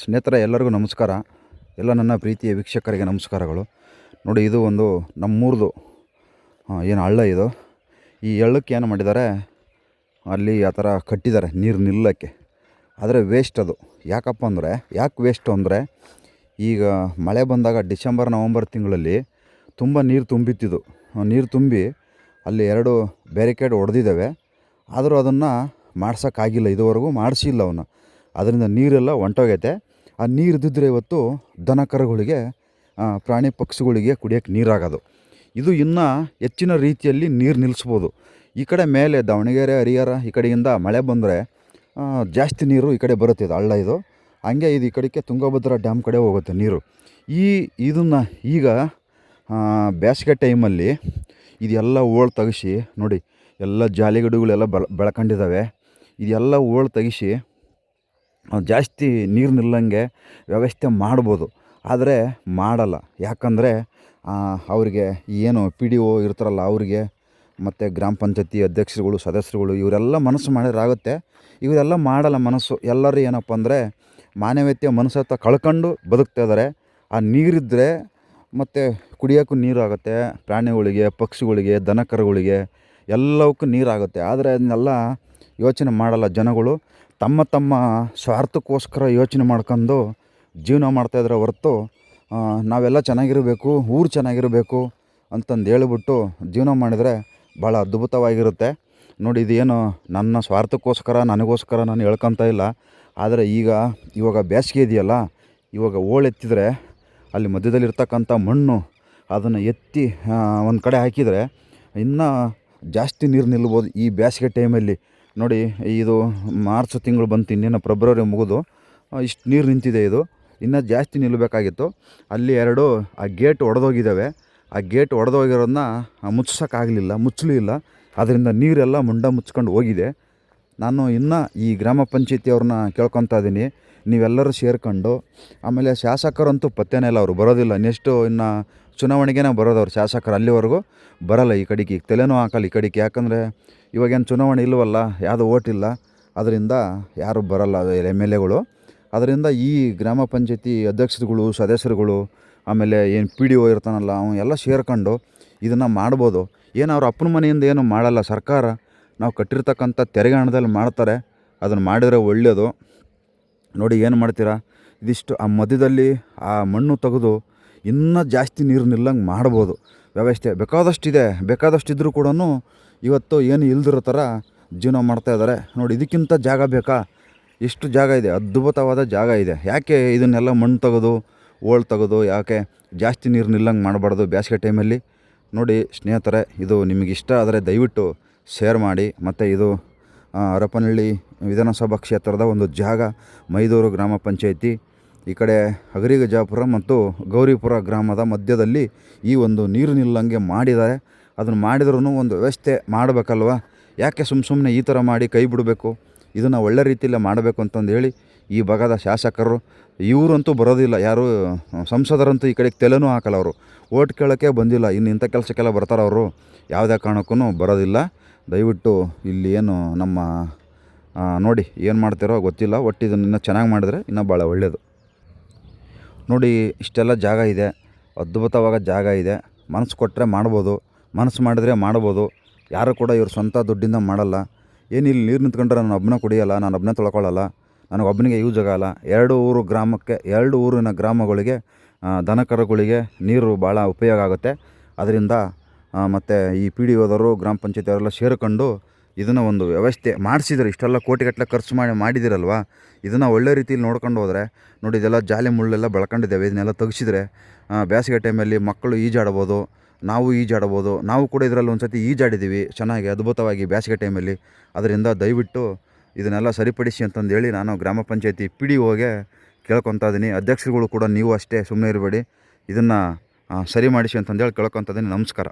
ಸ್ನೇಹಿತರೆ, ಎಲ್ಲರಿಗೂ ನಮಸ್ಕಾರ. ಎಲ್ಲ ನನ್ನ ಪ್ರೀತಿಯ ವೀಕ್ಷಕರಿಗೆ ನಮಸ್ಕಾರಗಳು. ನೋಡಿ, ಇದು ಒಂದು ನಮ್ಮೂರದು ಏನು ಹಳ್ಳ ಇದು. ಈ ಹಳ್ಳಕ್ಕೆ ಏನು ಮಾಡಿದ್ದಾರೆ, ಅಲ್ಲಿ ಆ ಥರ ಕಟ್ಟಿದ್ದಾರೆ ನೀರು ನಿಲ್ಲಕ್ಕೆ. ಆದರೆ ವೇಸ್ಟ್ ಅದು. ಯಾಕಪ್ಪ ಅಂದರೆ, ಯಾಕೆ ವೇಸ್ಟು ಅಂದರೆ, ಈಗ ಮಳೆ ಬಂದಾಗ ಡಿಸೆಂಬರ್, ನವಂಬರ್ ತಿಂಗಳಲ್ಲಿ ತುಂಬ ನೀರು ತುಂಬಿತ್ತಿದ್ದು. ನೀರು ತುಂಬಿ ಅಲ್ಲಿ ಎರಡು ಬ್ಯಾರಿಕೇಡ್ ಹೊಡೆದಿದ್ದಾವೆ ಆದರೂ ಅದನ್ನು ಮಾಡ್ಸೋಕ್ಕಾಗಿಲ್ಲ. ಇದುವರೆಗೂ ಮಾಡಿಸಿಲ್ಲ ಅವನ್ನ. ಅದರಿಂದ ನೀರೆಲ್ಲ ಹೊಂಟೋಗೈತೆ ಆ ನೀರು ಇದ್ದಿದ್ರೆ ಇವತ್ತು ದನ ಕರುಗಳಿಗೆ ಪ್ರಾಣಿ ಪಕ್ಷಿಗಳಿಗೆ ಕುಡಿಯೋಕ್ಕೆ ನೀರಾಗೋದು. ಇದು ಇನ್ನೂ ಹೆಚ್ಚಿನ ರೀತಿಯಲ್ಲಿ ನೀರು ನಿಲ್ಲಿಸ್ಬೋದು ಈ ಕಡೆ ಮೇಲೆ ದಾವಣಗೆರೆ, ಹರಿಹರ ಈ ಕಡೆಯಿಂದ ಮಳೆ ಬಂದರೆ ಜಾಸ್ತಿ ನೀರು ಈ ಕಡೆ ಬರುತ್ತೆ ಇದು ಹಳ್ಳ ಇದು. ಹಂಗೆ ಇದು ಈ ಕಡೆಗೆ ತುಂಗಭದ್ರಾ ಡ್ಯಾಮ್ ಕಡೆ ಹೋಗುತ್ತೆ ನೀರು. ಈ ಇದನ್ನು ಈಗ ಬೇಸಿಗೆ ಟೈಮಲ್ಲಿ ಇದೆಲ್ಲ ಓಳ್ ತೆಗಿಸಿ ನೋಡಿ, ಎಲ್ಲ ಜಾಲಿಗಡುಗಳೆಲ್ಲ ಬೆಳ ಬೆಳ್ಕೊಂಡಿದ್ದಾವೆ ಇದೆಲ್ಲ ಓಳ್ ತೆಗಿಸಿ ಜಾಸ್ತಿ ನೀರು ನಿಲ್ಲಂಗೆ ವ್ಯವಸ್ಥೆ ಮಾಡ್ಬೋದು. ಆದರೆ ಮಾಡಲ್ಲ. ಯಾಕಂದರೆ ಅವರಿಗೆ ಏನು ಪಿ ಡಿ ಒ ಇರ್ತಾರಲ್ಲ ಅವರಿಗೆ, ಮತ್ತು ಗ್ರಾಮ ಪಂಚಾಯತಿ ಅಧ್ಯಕ್ಷರುಗಳು, ಸದಸ್ಯರುಗಳು, ಇವರೆಲ್ಲ ಮನಸ್ಸು ಮಾಡಿದ್ರಾಗುತ್ತೆ ಇವರೆಲ್ಲ ಮಾಡಲ್ಲ ಮನಸ್ಸು. ಎಲ್ಲರೂ ಏನಪ್ಪ ಅಂದರೆ, ಮಾನವೀಯತೆಯ ಮನಸ್ಸತ್ತ ಕಳ್ಕೊಂಡು ಬದುಕ್ತಾ ಇದ್ದಾರೆ. ಆ ನೀರಿದ್ದರೆ ಮತ್ತು ಕುಡಿಯೋಕ್ಕೂ ನೀರಾಗುತ್ತೆ ಪ್ರಾಣಿಗಳಿಗೆ, ಪಕ್ಷಿಗಳಿಗೆ ದನ ಕರುಗಳಿಗೆ ಎಲ್ಲವಕ್ಕೂ ನೀರಾಗುತ್ತೆ ಆದರೆ ಅದನ್ನೆಲ್ಲ ಯೋಚನೆ ಮಾಡಲ್ಲ ಜನಗಳು. ತಮ್ಮ ತಮ್ಮ ಸ್ವಾರ್ಥಕ್ಕೋಸ್ಕರ ಯೋಚನೆ ಮಾಡ್ಕೊಂಡು ಜೀವನ ಮಾಡ್ತಾಯಿದ್ರೆ ಹೊರತು ನಾವೆಲ್ಲ ಚೆನ್ನಾಗಿರಬೇಕು, ಊರು ಚೆನ್ನಾಗಿರಬೇಕು ಅಂತಂದು ಹೇಳಿಬಿಟ್ಟು ಜೀವನ ಮಾಡಿದರೆ ಭಾಳ ಅದ್ಭುತವಾಗಿರುತ್ತೆ. ನೋಡಿ, ಇದೇನು ನನ್ನ ಸ್ವಾರ್ಥಕ್ಕೋಸ್ಕರ, ನನಗೋಸ್ಕರ ನಾನು ಹೇಳ್ಕೊತ ಇಲ್ಲ. ಆದರೆ ಈಗ ಇವಾಗ ಬೇಸಿಗೆ ಇದೆಯಲ್ಲ, ಇವಾಗ ಓಳೆತ್ತಿದ್ರೆ ಅಲ್ಲಿ ಮಧ್ಯದಲ್ಲಿರ್ತಕ್ಕಂಥ ಮಣ್ಣು ಅದನ್ನು ಎತ್ತಿ ಒಂದು ಕಡೆ ಹಾಕಿದರೆ ಇನ್ನೂ ಜಾಸ್ತಿ ನೀರು ನಿಲ್ಬೋದು ಈ ಬೇಸಿಗೆ ಟೈಮಲ್ಲಿ ನೋಡಿ, ಇದು ಮಾರ್ಚ್ ತಿಂಗಳು ಬಂತು, ಇನ್ನೇನು ಫೆಬ್ರವರಿ ಮುಗಿದು ಇಷ್ಟು ನೀರು ನಿಂತಿದೆ ಇದು. ಇನ್ನೂ ಜಾಸ್ತಿ ನಿಲ್ಲಬೇಕಾಗಿತ್ತು. ಅಲ್ಲಿ ಎರಡು, ಆ ಗೇಟ್ ಒಡೆದೋಗಿದ್ದಾವೆ. ಆ ಗೇಟ್ ಒಡೆದೋಗಿರೋದನ್ನ ಮುಚ್ಚಿಸೋಕ್ಕಾಗಲಿಲ್ಲ ಮುಚ್ಚಲೂ ಇಲ್ಲ ಅದರಿಂದ ನೀರೆಲ್ಲ ಮುಂಡ ಮುಚ್ಕೊಂಡು ಹೋಗಿದೆ. ನಾನು ಇನ್ನೂ ಈ ಗ್ರಾಮ ಪಂಚಾಯತಿಯವ್ರನ್ನ ಕೇಳ್ಕೊತಾ ಇದ್ದೀನಿ ನೀವೆಲ್ಲರೂ ಸೇರ್ಕೊಂಡು, ಆಮೇಲೆ ಶಾಸಕರಂತೂ ಪತ್ತೆನೇ ಇಲ್ಲ, ಅವರು ಬರೋದಿಲ್ಲ. ನೆಕ್ಸ್ಟು ಇನ್ನು ಚುನಾವಣೆಗೇನೆ ಬರೋದು ಅವ್ರು ಶಾಸಕರು ಅಲ್ಲಿವರೆಗೂ ಬರಲ್ಲ ಈ ಕಡೆಗೆ. ತಲೆನೂ ಹಾಕಲ್ಲ ಈ ಕಡೆಗೆ. ಯಾಕಂದರೆ ಇವಾಗೇನು ಚುನಾವಣೆ ಇಲ್ಲವಲ್ಲ ಯಾವುದೂ ಓಟಿಲ್ಲ ಅದರಿಂದ ಯಾರೂ ಬರಲ್ಲ ಎಂ ಎಲ್ ಎಗಳು. ಅದರಿಂದ ಈ ಗ್ರಾಮ ಪಂಚಾಯತಿ ಅಧ್ಯಕ್ಷರುಗಳು, ಸದಸ್ಯರುಗಳು, ಆಮೇಲೆ ಏನು ಪಿ ಡಿ ಒ ಇರ್ತಾನಲ್ಲ, ಅವನು ಎಲ್ಲ ಸೇರ್ಕೊಂಡು ಇದನ್ನು ಮಾಡ್ಬೋದು. ಏನು ಅವ್ರ ಅಪ್ಪನ ಮನೆಯಿಂದ ಏನು ಮಾಡಲ್ಲ ಸರ್ಕಾರ. ನಾವು ಕಟ್ಟಿರ್ತಕ್ಕಂಥ ತೆರಿಗೆ ಹಣದಲ್ಲಿ ಮಾಡ್ತಾರೆ. ಅದನ್ನು ಮಾಡಿದರೆ ಒಳ್ಳೆಯದು ನೋಡಿ ಏನು ಮಾಡ್ತೀರಾ? ಇದಿಷ್ಟು ಆ ಮಧ್ಯದಲ್ಲಿ ಆ ಮಣ್ಣು ತೆಗೆದು ಇನ್ನೂ ಜಾಸ್ತಿ ನೀರು ನಿಲ್ಲಂಗೆ ಮಾಡ್ಬೋದು. ವ್ಯವಸ್ಥೆ ಬೇಕಾದಷ್ಟಿದೆ. ಬೇಕಾದಷ್ಟಿದ್ರೂ ಕೂಡ ಇವತ್ತು ಏನು ಇಲ್ದಿರೋ ಥರ ಜೀವನ ಮಾಡ್ತಾ ಇದ್ದಾರೆ. ನೋಡಿ, ಇದಕ್ಕಿಂತ ಜಾಗ ಬೇಕಾ? ಎಷ್ಟು ಜಾಗ ಇದೆ. ಅದ್ಭುತವಾದ ಜಾಗ ಇದೆ. ಯಾಕೆ ಇದನ್ನೆಲ್ಲ ಮಣ್ಣು ತೆಗೆದು ಓಳ್ ತೆಗೆದು, ಯಾಕೆ ಜಾಸ್ತಿ ನೀರು ನಿಲ್ಲಂಗೆ ಮಾಡಬಾರ್ದು ಬೇಸಿಗೆ ಟೈಮಲ್ಲಿ? ನೋಡಿ, ಸ್ನೇಹಿತರೆ, ಇದು ನಿಮಗೆ ಇಷ್ಟ ಆದರೆ ದಯವಿಟ್ಟು ಶೇರ್ ಮಾಡಿ. ಮತ್ತು ಇದು ಹರಪನಹಳ್ಳಿ ವಿಧಾನಸಭಾ ಕ್ಷೇತ್ರದ ಒಂದು ಜಾಗ, ಮೈದೂರು ಗ್ರಾಮ ಪಂಚಾಯಿತಿ. ಈ ಕಡೆ ಹಗರಿಗಜಾಪುರ ಮತ್ತು ಗೌರಿಪುರ ಗ್ರಾಮದ ಮಧ್ಯದಲ್ಲಿ ಈ ಒಂದು ನೀರು ನಿಲ್ಲಂಗೆ ಮಾಡಿದ್ದಾರೆ. ಅದನ್ನು ಮಾಡಿದ್ರೂ ಒಂದು ವ್ಯವಸ್ಥೆ ಮಾಡಬೇಕಲ್ವ? ಯಾಕೆ ಸುಮ್ಮ ಸುಮ್ಮನೆ ಈ ಥರ ಮಾಡಿ ಕೈ ಬಿಡಬೇಕು? ಇದನ್ನು ಒಳ್ಳೆ ರೀತಿಯಲ್ಲೇ ಮಾಡಬೇಕು ಅಂತಂದು ಹೇಳಿ ಈ ಭಾಗದ ಶಾಸಕರು. ಇವರಂತೂ ಬರೋದಿಲ್ಲ. ಯಾರು, ಸಂಸದರಂತೂ ಈ ಕಡೆಗೆ ತಲೆನೂ ಹಾಕಲ್ಲ ಅವರು. ಓಟ್ ಕೇಳೋಕ್ಕೆ ಬಂದಿಲ್ಲ. ಇನ್ನು ಇಂಥ ಕೆಲಸಕ್ಕೆಲ್ಲ ಬರ್ತಾರೆ ಅವರು. ಯಾವುದೇ ಕಾರಣಕ್ಕೂ ಬರೋದಿಲ್ಲ. ದಯವಿಟ್ಟು ಇಲ್ಲಿ ಏನು ನಮ್ಮ ನೋಡಿ, ಏನು ಮಾಡ್ತಾರೋ ಗೊತ್ತಿಲ್ಲ. ಒಟ್ಟು ಇದನ್ನು ಇನ್ನೂ ಚೆನ್ನಾಗಿ ಮಾಡಿದ್ರೆ ಇನ್ನೂ ಭಾಳ ಒಳ್ಳೆಯದು ನೋಡಿ, ಇಷ್ಟೆಲ್ಲ ಜಾಗ ಇದೆ. ಅದ್ಭುತವಾದ ಜಾಗ ಇದೆ. ಮನಸ್ಸು ಕೊಟ್ಟರೆ ಮಾಡ್ಬೋದು. ಮನಸ್ಸು ಮಾಡಿದ್ರೆ ಮಾಡ್ಬೋದು. ಯಾರು ಕೂಡ ಇವ್ರ ಸ್ವಂತ ದುಡ್ಡಿಂದ ಮಾಡಲ್ಲ. ಏನು ಇಲ್ಲಿ ನೀರು ನಿಂತ್ಕೊಂಡ್ರೆ ನಾನು ಒಬ್ಬನ ಕುಡಿಯಲ್ಲ, ನಾನು ಒಬ್ಬನೇ ತೊಳ್ಕೊಳ್ಳಲ್ಲ, ನನಗೆ ಒಬ್ಬನಿಗೆ ಯೂಸ್ ಆಗೋಲ್ಲ ಎರಡು ಊರು ಗ್ರಾಮಕ್ಕೆ, ಎರಡು ಊರಿನ ಗ್ರಾಮಗಳಿಗೆ ದನ ಕರುಗಳಿಗೆ ನೀರು ಭಾಳ ಉಪಯೋಗ ಆಗುತ್ತೆ. ಅದರಿಂದ ಮತ್ತು ಈ ಪಿ ಡಿ ಓದವರು, ಗ್ರಾಮ ಪಂಚಾಯತಿಯವರೆಲ್ಲ ಸೇರಿಕೊಂಡು ಇದನ್ನು ಒಂದು ವ್ಯವಸ್ಥೆ ಮಾಡಿಸಿದ್ರೆ. ಇಷ್ಟೆಲ್ಲ ಕೋಟಿಗಟ್ಟಲೆ ಖರ್ಚು ಮಾಡಿ ಮಾಡಿದಿರಲ್ವ? ಇದನ್ನು ಒಳ್ಳೆ ರೀತಿಯಲ್ಲಿ ನೋಡ್ಕೊಂಡು ಹೋದರೆ, ನೋಡಿ ಇದೆಲ್ಲ ಜಾಲಿ ಮುಳ್ಳೆಲ್ಲ ಬೆಳ್ಕೊಂಡಿದ್ದೇವೆ. ಇದನ್ನೆಲ್ಲ ತೆಗ್ಸಿದ್ರೆ ಬೇಸಿಗೆ ಟೈಮಲ್ಲಿ ಮಕ್ಕಳು ಈಜಾಡ್ಬೋದು, ನಾವು ಈಜಾಡ್ಬೋದು, ನಾವು ಕೂಡ ಇದರಲ್ಲಿ ಒಂದು ಸತಿ ಈಜಾಡಿದ್ದೀವಿ. ಚೆನ್ನಾಗಿ ಅದ್ಭುತವಾಗಿ ಬೇಸಿಗೆ ಟೈಮಲ್ಲಿ. ಅದರಿಂದ ದಯವಿಟ್ಟು ಇದನ್ನೆಲ್ಲ ಸರಿಪಡಿಸಿ ಅಂತಂದೇಳಿ ನಾನು ಗ್ರಾಮ ಪಂಚಾಯತಿ ಪಿ ಡಿ ಒಗೆ ಕೇಳ್ಕೊತಾ ಇದ್ದೀನಿ. ಅಧ್ಯಕ್ಷರುಗಳು ಕೂಡ ನೀವು ಅಷ್ಟೇ ಸುಮ್ಮನೆ ಇರಬೇಡಿ. ಇದನ್ನು ಸರಿ ಮಾಡಿಸಿ ಅಂತಂದೇಳಿ ಕೇಳ್ಕೊತಾ ಇದ್ದೀನಿ. ನಮಸ್ಕಾರ.